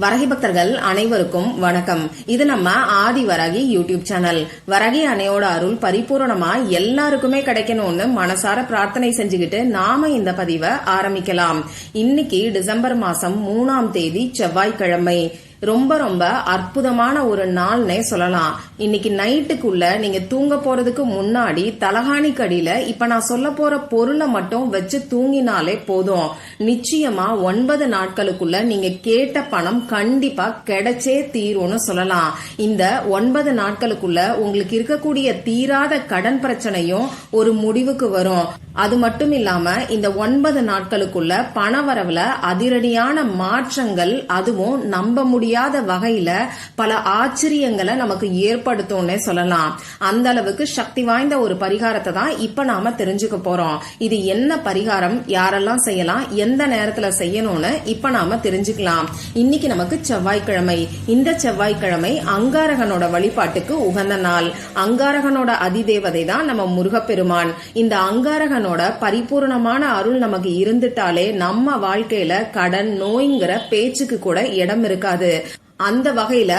வரகி பக்தர்கள் அனைவருக்கும் வணக்கம். இது நம்ம ஆதி வரகி யூடியூப் சேனல். வரகி அணையோட அருள் பரிபூரணமா எல்லாருக்குமே கிடைக்கணும்னு மனசார பிரார்த்தனை செஞ்சுக்கிட்டு நாம இந்த பதிவை ஆரம்பிக்கலாம். இன்னைக்கு டிசம்பர் மாசம் மூணாம் தேதி செவ்வாய்க்கிழமை. ரொம்ப ரொம்ப அற்புதமான ஒரு நாள்னே சொல்லலாம். இன்னைக்கு நைட்டுக்குள்ள நீங்க தூங்க போறதுக்கு முன்னாடி தலகாணி கடியில இப்ப நான் சொல்ல போற பொருளை மட்டும் வச்சு தூங்கினாலே போதும். நிச்சயமா ஒன்பது நாட்களுக்குள்ள நீங்க கேட்ட பணம் கண்டிப்பா கிடைச்சே தீரும்னு சொல்லலாம். இந்த ஒன்பது நாட்களுக்குள்ள உங்களுக்கு இருக்கக்கூடிய தீராத கடன் பிரச்சனையும் ஒரு முடிவுக்கு வரும். அது மட்டும் இல்லாம இந்த ஒன்பது நாட்களுக்குள்ள பண வரவுல அதிரடியான மாற்றங்கள் அதுவும் நம்ப முடியும் முடியாத வகையில பல ஆச்சரியங்களை நமக்கு ஏற்படுத்தும்னே சொல்லலாம். அந்த அளவுக்கு சக்தி வாய்ந்த ஒரு பரிகாரத்தை தான் இப்ப நாம தெரிஞ்சுக்க போறோம். இது என்ன பரிகாரம்? யாரெல்லாம் செய்யலாம்? எந்த நேரத்துல செய்யணும்னு இப்ப நாம தெரிஞ்சுக்கலாம். இன்னைக்கு நமக்கு செவ்வாய்க்கிழமை. இந்த செவ்வாய்க்கிழமை அங்காரகனோட வழிபாட்டுக்கு உகந்த நாள். அங்காரகனோட அதிதேவதை தான் நம்ம முருகப்பெருமான். இந்த அங்காரகனோட பரிபூர்ணமான அருள் நமக்கு இருந்துட்டாலே நம்ம வாழ்க்கையில கடன் நோய்ங்கிற பேச்சுக்கு கூட இடம் இருக்காது. அந்த வகையில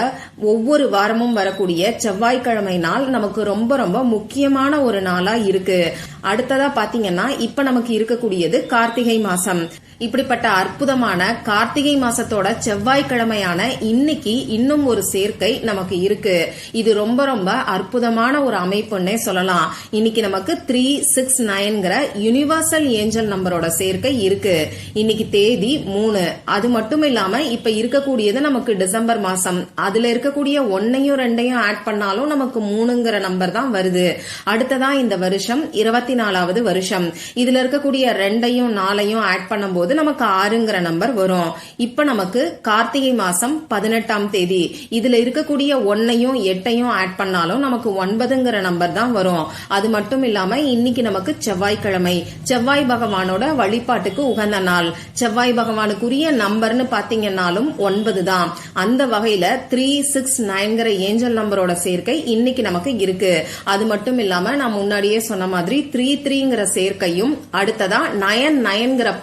ஒவ்வொரு வாரமும் வரக்கூடிய செவ்வாய்க்கிழமை நாள் நமக்கு ரொம்ப ரொம்ப முக்கியமான ஒரு நாளா இருக்கு. அடுத்ததா பாத்தீங்கன்னா இப்ப நமக்கு இருக்கக்கூடியது கார்த்திகை மாசம். இப்படிப்பட்ட அற்புதமான கார்த்திகை மாசத்தோட செவ்வாய்க்கிழமையான இன்னைக்கு இன்னும் ஒரு சேர்க்கை நமக்கு இருக்கு. இது ரொம்ப ரொம்ப அற்புதமான ஒரு அமைப்புன்னே சொல்லலாம். இன்னைக்கு நமக்கு த்ரீ சிக்ஸ் நைன்கிற யூனிவர்சல் ஏஞ்சல் நம்பரோட சேர்க்கை இருக்கு. இன்னைக்கு தேதி மூணு. அது மட்டும் இல்லாம இப்ப இருக்கக்கூடியது நமக்கு டிசம்பர் மாசம். அதுல இருக்கக்கூடிய ஒன்னையும் ரெண்டையும் ஆட் பண்ணாலும் நமக்கு மூணுங்கிற நம்பர் தான் வருது. அடுத்ததா இந்த வருஷம் இருபத்தி நாலாவது வருஷம். இதுல இருக்கக்கூடிய ரெண்டையும் நாலையும் ஆட் பண்ணும்போது நமக்கு ஆறுங்கிற நம்பர் வரும். இப்ப நமக்கு கார்த்திகை மாசம் பதினெட்டாம் தேதி. இதுல இருக்கக்கூடிய ஒன்னையும் எட்டையும் ஆட் பண்ணாலும் நமக்கு ஒன்பதுங்கிற நம்பர் தான் வரும். அது மட்டும் இல்லாம இன்னைக்கு நமக்கு செவ்வாய்க்கிழமை. செவ்வாய் பகவானோட வழிபாட்டுக்கு உகந்த நாள். செவ்வாய் பகவானுக்குரிய நம்பர்னு பாத்தீங்கன்னாலும் ஒன்பது தான். அந்த வகையில த்ரீ சிக்ஸ் நைன்கிற ஏஞ்சல் நம்பரோட சேர்க்கை இன்னைக்கு நமக்கு இருக்கு. அது மட்டும் இல்லாம நான் முன்னாடியே சொன்ன மாதிரி த்ரீ த்ரீங்கிற சேர்க்கையும் அடுத்ததா நயன் நயன்கிற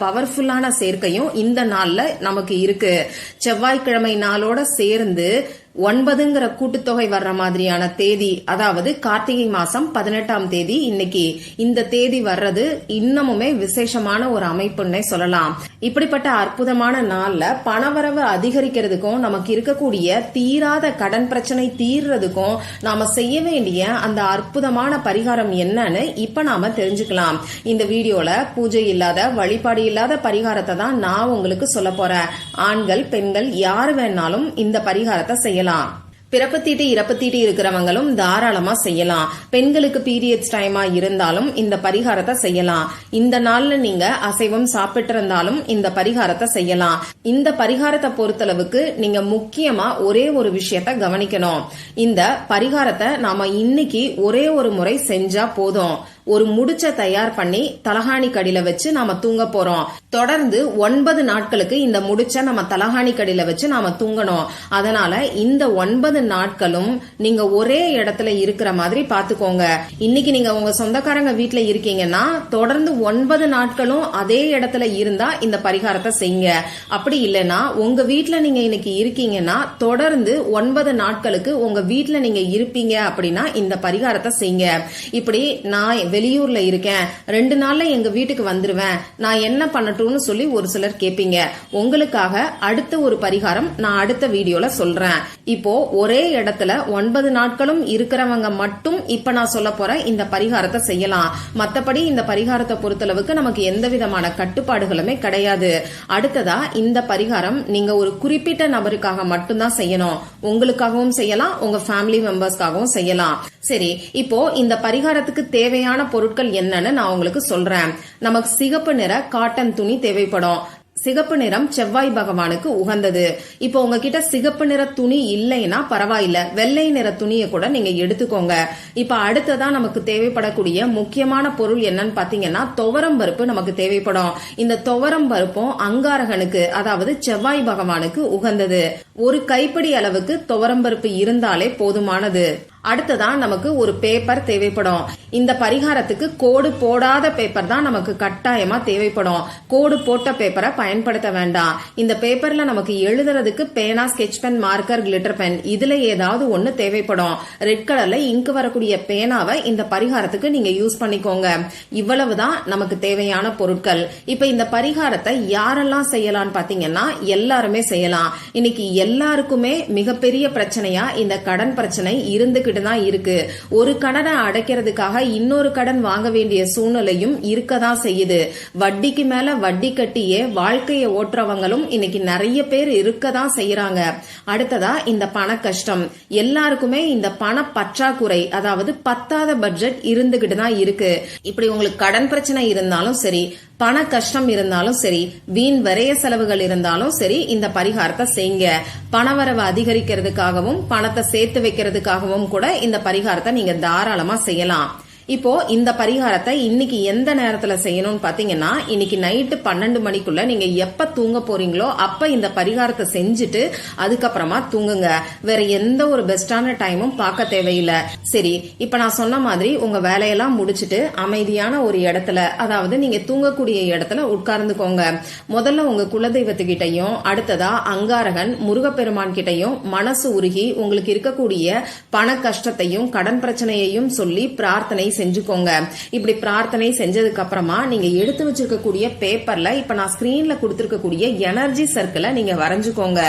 பவர்ஃபுல்லான சேர்க்கையும் இந்த நாள்ல நமக்கு இருக்கு. செவ்வாய்க்கிழமை நாளோட சேர்ந்து ஒன்பதுங்கிற கூட்டுத்தொகை வர்ற மாதிரியான தேதி அதாவது கார்த்திகை மாசம் பதினெட்டாம் தேதி இன்னைக்கு இந்த தேதி வர்றது இன்னமுமே விசேஷமான ஒரு அமைப்புன்னே சொல்லலாம். இப்படிப்பட்ட அற்புதமான நாள்ல பணவரவு அதிகரிக்கிறதுக்கும் நமக்கு இருக்கக்கூடிய தீராத கடன் பிரச்சனை தீர்றதுக்கும் நாம செய்ய வேண்டிய அந்த அற்புதமான பரிகாரம் என்னன்னு இப்ப நாம தெரிஞ்சுக்கலாம். இந்த வீடியோல பூஜை இல்லாத வழிபாடு இல்லாத பரிகாரத்தை தான் நான் உங்களுக்கு சொல்ல போறேன். ஆண்கள் பெண்கள் யார் வேணாலும் இந்த பரிகாரத்தை செய்யலாம். பிறப்பு பிறப்பத்தீட்டு இறப்பத்தீட்டு இருக்கிறவங்களும் தாராளமா செய்யலாம். பெண்களுக்கு பீரியட்ஸ் டைமா இருந்தாலும் இந்த பரிகாரத்தை செய்யலாம். இந்த நாள்ல நீங்க அசைவம் சாப்பிட்டு இருந்தாலும் இந்த பரிகாரத்தை செய்யலாம். இந்த பரிகாரத்தை பொறுத்தளவுக்கு நீங்க முக்கியமா ஒரே ஒரு விஷயத்த கவனிக்கணும். இந்த பரிகாரத்தை நாம இன்னைக்கு ஒரே ஒரு முறை செஞ்சா போதும். ஒரு முடிச்ச தயார் பண்ணி தலகாணி கடியில வச்சு நாம தூங்க போறோம். தொடர்ந்து ஒன்பது நாட்களுக்கு இந்த முடிச்ச நம்ம தலகாணி கடியில வச்சு நாம தூங்கணும். அதனால இந்த ஒன்பது நாட்களும் நீங்க ஒரே இடத்துல இருக்கிற மாதிரி பாத்துக்கோங்க. இன்னைக்கு நீங்க உங்க சொந்தக்காரங்க வீட்டுல இருக்கீங்கன்னா தொடர்ந்து ஒன்பது நாட்களும் அதே இடத்துல இருந்தா இந்த பரிகாரத்தை செய்யுங்க. அப்படி இல்லைன்னா உங்க வீட்டுல நீங்க இன்னைக்கு இருக்கீங்கன்னா தொடர்ந்து ஒன்பது நாட்களுக்கு உங்க வீட்டுல நீங்க இருப்பீங்க அப்படின்னா இந்த பரிகாரத்தை செய்யுங்க. இப்படி நான் வெளியூர்ல இருக்கேன். ரெண்டு நாள்ல எங்க வீட்டுக்கு வந்துருவேன். நான் என்ன பண்ணட்டும்னு சொல்லி ஒரு சிலர் கேட்பீங்க உங்களுக்காக அடுத்த ஒரு பரிகாரம் நான் அடுத்த வீடியோல சொல்றேன். இப்போ ஒரே இடத்துல ஒன்பது நாட்களும் இருக்கிறவங்க மட்டும் இப்ப நான் சொல்ல போற இந்த பரிகாரத்தை செய்யலாம். மத்தபடி இந்த பரிகாரத்தை பொறுத்தளவுக்கு நமக்கு எந்த விதமான கட்டுப்பாடுகளுமே கிடையாது. அடுத்ததா இந்த பரிகாரம் நீங்க ஒரு குறிப்பிட்ட நபருக்காக மட்டும்தான் செய்யணும். உங்களுக்காகவும் செய்யலாம் உங்க ஃபேமிலி மெம்பர்ஸ்க்காகவும் செய்யலாம். சரி இப்போ இந்த பரிகாரத்துக்கு தேவையான பொருட்கள் என்னன்னு நான் உங்களுக்கு சொல்றேன். நமக்கு சிகப்பு நிற காட்டன் துணி தேவைப்படும். சிகப்பு நிறம் செவ்வாய் பகவானுக்கு உகந்தது. இப்போ உங்ககிட்ட சிகப்பு நிற துணி இல்லைன்னா பரவாயில்ல. வெள்ளை நிற துணியை கூட நீங்க எடுத்துக்கோங்க. இப்ப அடுத்ததா நமக்கு தேவைப்படக்கூடிய முக்கியமான பொருள் என்னன்னு பாத்தீங்கன்னா துவரம் பருப்பு நமக்கு தேவைப்படும். இந்த துவரம் பருப்பும் அங்காரகனுக்கு அதாவது செவ்வாய் பகவானுக்கு உகந்தது. ஒரு கைப்பிடி அளவுக்கு துவரம் பருப்பு இருந்தாலே போதுமானது. அடுத்ததான் நமக்கு ஒரு பேப்பர் தேவைப்படும். இந்த பரிகாரத்துக்கு கோடு போடாத பேப்பர் தான் நமக்கு கட்டாயமா தேவைப்படும். கோடு போட்ட பேப்பரை பயன்படுத்த வேண்டாம். இந்த பேப்பர்ல நமக்கு எழுதுறதுக்கு பேனா sketch pen marker glitter pen இதுல ஏதாவது ஒண்ணு தேவைப்படும். ரெட் கலர்ல இங்கு வரக்கூடிய பேனாவை இந்த பரிகாரத்துக்கு நீங்க யூஸ் பண்ணிக்கோங்க. இவ்வளவுதான் நமக்கு தேவையான பொருட்கள். இப்ப இந்த பரிகாரத்தை யாரெல்லாம் செய்யலாம்னு பாத்தீங்கன்னா எல்லாருமே செய்யலாம். இன்னைக்கு எல்லாருக்குமே மிகப்பெரிய பிரச்சனையா இந்த கடன் பிரச்சனை இருந்துகிட்டு தான் இருக்கு. ஒரு கடனை அடைக்கிறதுக்காக இன்னொரு கடன் வாங்க வேண்டிய சூழ்நிலையும் இருக்கதான் செய்யுது. வட்டிக்கு மேல வட்டி கட்டியே வாழ்க்கையை ஓட்டுறவங்களும் இன்னைக்கு நிறைய பேர் இருக்கதான் செய்யறாங்க அடுத்ததா இந்த பண கஷ்டம். எல்லாருக்குமே இந்த பண பற்றாக்குறை அதாவது பத்தாத பட்ஜெட் இருந்துகிட்டு தான் இருக்கு. இப்படி உங்களுக்கு கடன் பிரச்சனை இருந்தாலும் சரி பண கஷ்டம் இருந்தாலும் சரி வீண் விரைய செலவுகள் இருந்தாலும் சரி இந்த பரிகாரத்தை செய்யுங்க பணவரவு அதிகரிக்கிறதுக்காகவும் பணத்தை சேர்த்து வைக்கிறதுக்காகவும் கூட இந்த பரிகாரத்தை நீங்க தாராளமா செய்யலாம். இப்போ இந்த பரிகாரத்தை இன்னைக்கு எந்த நேரத்துல செய்யணும்னு பாத்தீங்கன்னா இன்னைக்கு நைட்டு பன்னெண்டு மணிக்குள்ள நீங்க எப்ப தூங்க போறீங்களோ அப்ப இந்த பரிகாரத்தை செஞ்சுட்டு அதுக்கப்புறமா தூங்குங்க. வேற எந்த ஒரு பெஸ்டான டைமும் பார்க்க தேவையில்லை. சரி இப்ப நான் சொன்ன மாதிரி உங்க வேலையெல்லாம் முடிச்சுட்டு அமைதியான ஒரு இடத்துல அதாவது நீங்க தூங்கக்கூடிய இடத்துல உட்கார்ந்துக்கோங்க. முதல்ல உங்க குலதெய்வத்துக்கிட்டையும் அடுத்ததா அங்காரகன் முருகப்பெருமான் கிட்டையும் மனசு உருகி உங்களுக்கு இருக்கக்கூடிய பண கஷ்டத்தையும் கடன் பிரச்சனையையும் சொல்லி பிரார்த்தனை செஞ்சுக்கோங்க. இப்படி பிரார்த்தனை செஞ்சதுக்கு அப்புறமா நீங்க எடுத்து வச்சிருக்கக்கூடிய பேப்பர்ல இப்ப நான் ஸ்கிரீன்ல கொடுத்திருக்கக்கூடிய எனர்ஜி சர்க்கிளை நீங்க வரைஞ்சுக்கோங்க.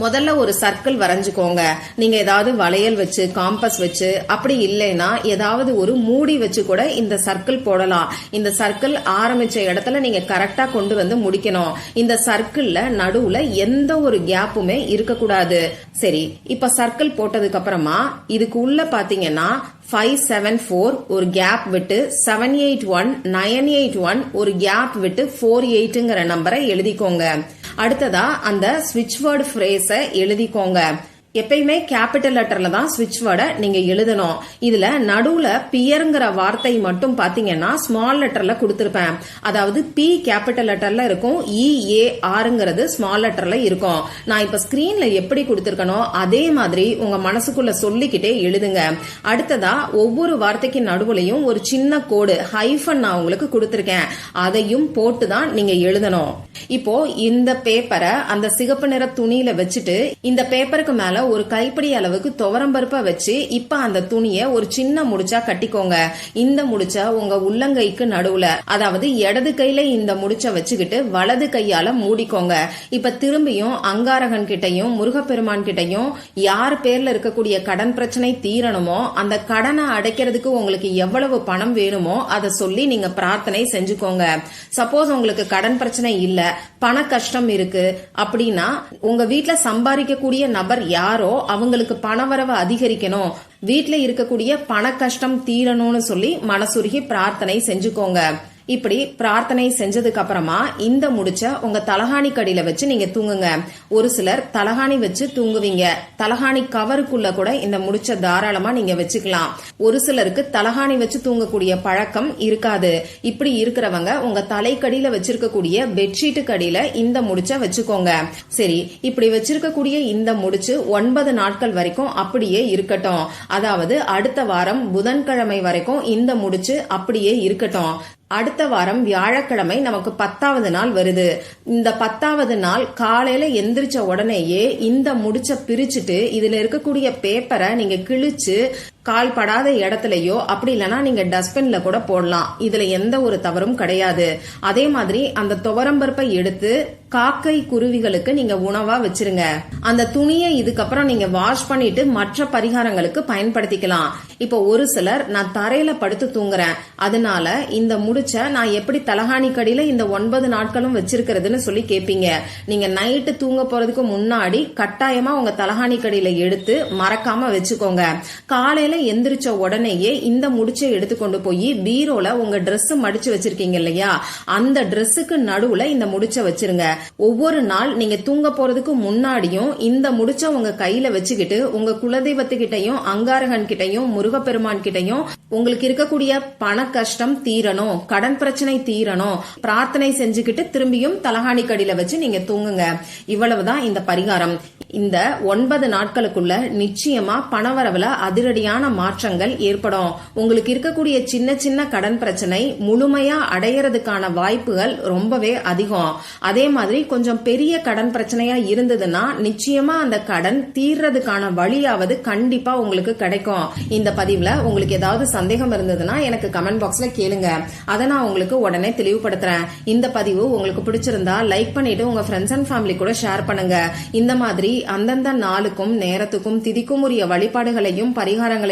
முதல்ல ஒரு சர்க்கிள் வரைஞ்சுக்கோங்க. நீங்க ஏதாவது வளையல் வச்சு காம்பஸ் வச்சு அப்படி இல்லைன்னா ஏதாவது ஒரு மூடி வச்சு கூட இந்த சர்க்கிள் போடலாம். இந்த சர்க்கிள் ஆரம்பிச்ச இடத்துல நீங்க கரெக்டா கொண்டு வந்து முடிக்கணும். இந்த சர்க்கிள்ல நடுவுல எந்த ஒரு கேப்புமே இருக்கக்கூடாது. சரி இப்ப சர்க்கிள் போட்டதுக்கு அப்புறமா இதுக்கு உள்ள பாத்தீங்கன்னா ஃபைவ் செவன் ஃபோர் ஒரு கேப் விட்டு seven eight one nine eight one ஒரு கேப் விட்டு ஃபோர் எயிட்டுங்கிற நம்பரை எழுதிக்கோங்க. அடுத்ததா அந்த ஸ்விட்ச் வேர்டு ஃப்ரேஸை எழுதிக்கோங்க. எப்பயுமே கேபிட்டல் லெட்டர்ல தான் ஸ்விட்ச் வேர்டை நீங்க எழுதணும். இதுல நடுவுல பியர்ங்கிற வார்த்தை மட்டும் பாத்தீங்கன்னா ஸ்மால் லெட்டர்ல கொடுத்திருப்பேன். அதாவது பி கேபிட்டல் லெட்டர்ல இருக்கும் இஏஆருங்கிறது ஸ்மால் லெட்டர்ல இருக்கும். நான் இப்ப ஸ்கிரீன்ல எப்படி கொடுத்திருக்கனோ அதே மாதிரி உங்க மனசுக்குள்ள சொல்லிக்கிட்டே எழுதுங்க. அடுத்ததா ஒவ்வொரு வார்த்தைக்கு நடுவுலையும் ஒரு சின்ன கோடு ஹைஃபன் நான் உங்களுக்கு கொடுத்திருக்கேன். அதையும் போட்டு தான் நீங்க எழுதணும். இப்போ இந்த பேப்பரை அந்த சிகப்பு நிற துணியில வச்சுட்டு இந்த பேப்பருக்கு மேல ஒரு கைப்பிடி அளவுக்கு துவரம்பருப்பை வச்சு இப்ப அந்த துணியை ஒரு சின்ன முடிச்சா கட்டிக்கோங்க. இந்த முடிச்ச உங்க உள்ளங்கைக்கு நடுவுல அதாவது இடது கையில இந்த முடிச்ச வச்சுக்கிட்டு வலது கையால மூடிக்கோங்க. இப்ப திரும்பியும் அங்காரகன் கிட்டையும் முருகப்பெருமான் கிட்டையும் யார் பேர்ல இருக்கக்கூடிய கடன் பிரச்சனை தீரணுமோ அந்த கடனை அடைக்கிறதுக்கு உங்களுக்கு எவ்வளவு பணம் வேணுமோ அதை சொல்லி நீங்க பிரார்த்தனை செஞ்சுக்கோங்க. சப்போஸ் உங்களுக்கு கடன் பிரச்சனை இல்ல பண கஷ்டம் இருக்கு அப்படின்னா உங்க வீட்டுல சம்பாதிக்கக்கூடிய நபர் யார்? அவங்களுக்கு பணவரவு அதிகரிக்கணும். வீட்டில் இருக்கக்கூடிய பண கஷ்டம் தீரணும்னு சொல்லி மனசுருகி பிரார்த்தனை செஞ்சுக்கோங்க. இப்படி பிரார்த்தனை செஞ்சதுக்கு அப்புறமா இந்த முடிச்ச உங்க தலகாணி கடியில வச்சு நீங்க தூங்குங்க. ஒரு சிலர் தலகாணி வச்சு தூங்குவீங்க. தலகாணி கவருக்குள்ள கூட இந்த முடிச்ச தாராளமா நீங்க வச்சுக்கலாம். ஒரு சிலருக்கு தலகாணி வச்சு தூங்கக்கூடிய பழக்கம் இருக்காது. இப்படி இருக்கிறவங்க உங்க தலைக்கடியில வச்சிருக்கக்கூடிய பெட்ஷீட்டு கடியில இந்த முடிச்ச வச்சுக்கோங்க. சரி இப்படி வச்சிருக்கக்கூடிய இந்த முடிச்சு ஒன்பது நாட்கள் வரைக்கும் அப்படியே இருக்கட்டும். அதாவது அடுத்த வாரம் புதன்கிழமை வரைக்கும் இந்த முடிச்சு அப்படியே இருக்கட்டும். அடுத்த வாரம் வியாழக்கிழமை நமக்கு பத்தாவது நாள் வருது. இந்த பத்தாவது நாள் காலையில எந்திரிச்ச உடனேயே இந்த முடிச்ச பிரிச்சுட்டு இதுல இருக்கக்கூடிய பேப்பரை நீங்க கிழிச்சு கால் படாத இடத்துலயோ அப்படி இல்லைன்னா நீங்க டஸ்ட்பின்ல கூட போடலாம். இதுல எந்த ஒரு தவறும் கிடையாது. அதே மாதிரி அந்த துவரம்பருப்பை எடுத்து காக்கை குருவிகளுக்கு நீங்க உணவா வச்சிருங்க. அந்த துணியை இதுக்கப்புறம் நீங்க வாஷ் பண்ணிட்டு மற்ற பரிகாரங்களுக்கு பயன்படுத்திக்கலாம். இப்போ ஒரு சிலர் நான் தரையில படுத்து தூங்குறேன். அதனால இந்த முடிச்ச நான் எப்படி தலகாணி கடியில இந்த ஒன்பது நாட்களும் வச்சிருக்கிறதுன்னு சொல்லி கேட்பீங்க நீங்க நைட்டு தூங்க போறதுக்கு முன்னாடி கட்டாயமா உங்க தலகாணி கடியில எடுத்து மறக்காம வச்சுக்கோங்க. காலையில எந்திரிச்ச உடனேயே இந்த முடிச்சை எடுத்துக்கொண்டு போய் பீரோல உங்க Dress மடிச்சு வச்சிருக்கீங்க இல்லையா? அந்த ட்ரெஸ்ஸுக்கு நடுவுல இந்த முடிச்ச வச்சிருங்க. ஒவ்வொரு நாள் நீங்க தூங்க போறதுக்கு முன்னாடியும் இந்த முடிச்ச உங்க கையில வச்சுக்கிட்டு உங்க குலதெய்வத்துக்கிட்டையும் அங்காரகன் கிட்டையும் முருகப்பெருமான் கிட்டையும் உங்களுக்கு இருக்கக்கூடிய பண கஷ்டம் தீரணும் கடன் பிரச்சனை தீரணும். பிரார்த்தனை செஞ்சுக்கிட்டு திரும்பியும் தலகாணி கடியில வச்சு நீங்க தூங்குங்க. இவ்வளவுதான் இந்த பரிகாரம். இந்த ஒன்பது நாட்களுக்குள்ள நிச்சயமா பணவரவுல அதிரடியான அதிகப்படியான மாற்றங்கள் ஏற்படும். உங்களுக்கு இருக்கக்கூடிய சின்ன சின்ன கடன் பிரச்சனை முழுமையா அடையறதுக்கான வாய்ப்புகள் ரொம்பவே அதிகம். அதே மாதிரி கொஞ்சம் பெரிய கடன் பிரச்சனையா இருந்ததுன்னா நிச்சயமா அந்த கடன் தீர்றதுக்கான வழியாவது கண்டிப்பா உங்களுக்கு கிடைக்கும். இந்த பதிவுல உங்களுக்கு ஏதாவது சந்தேகம் இருந்ததுன்னா எனக்கு கமெண்ட் பாக்ஸ்ல கேளுங்க. அதை நான் உங்களுக்கு உடனே தெளிவுபடுத்துறேன். இந்த பதிவு உங்களுக்கு பிடிச்சிருந்தா லைக் பண்ணிட்டு உங்க ஃப்ரெண்ட்ஸ் அண்ட் ஃபேமிலி கூட ஷேர் பண்ணுங்க. இந்த மாதிரி அந்தந்த நாளுக்கும் நேரத்துக்கும் திதிக்கும் உரிய வழிபாடுகளையும் பரிகாரங்களையும்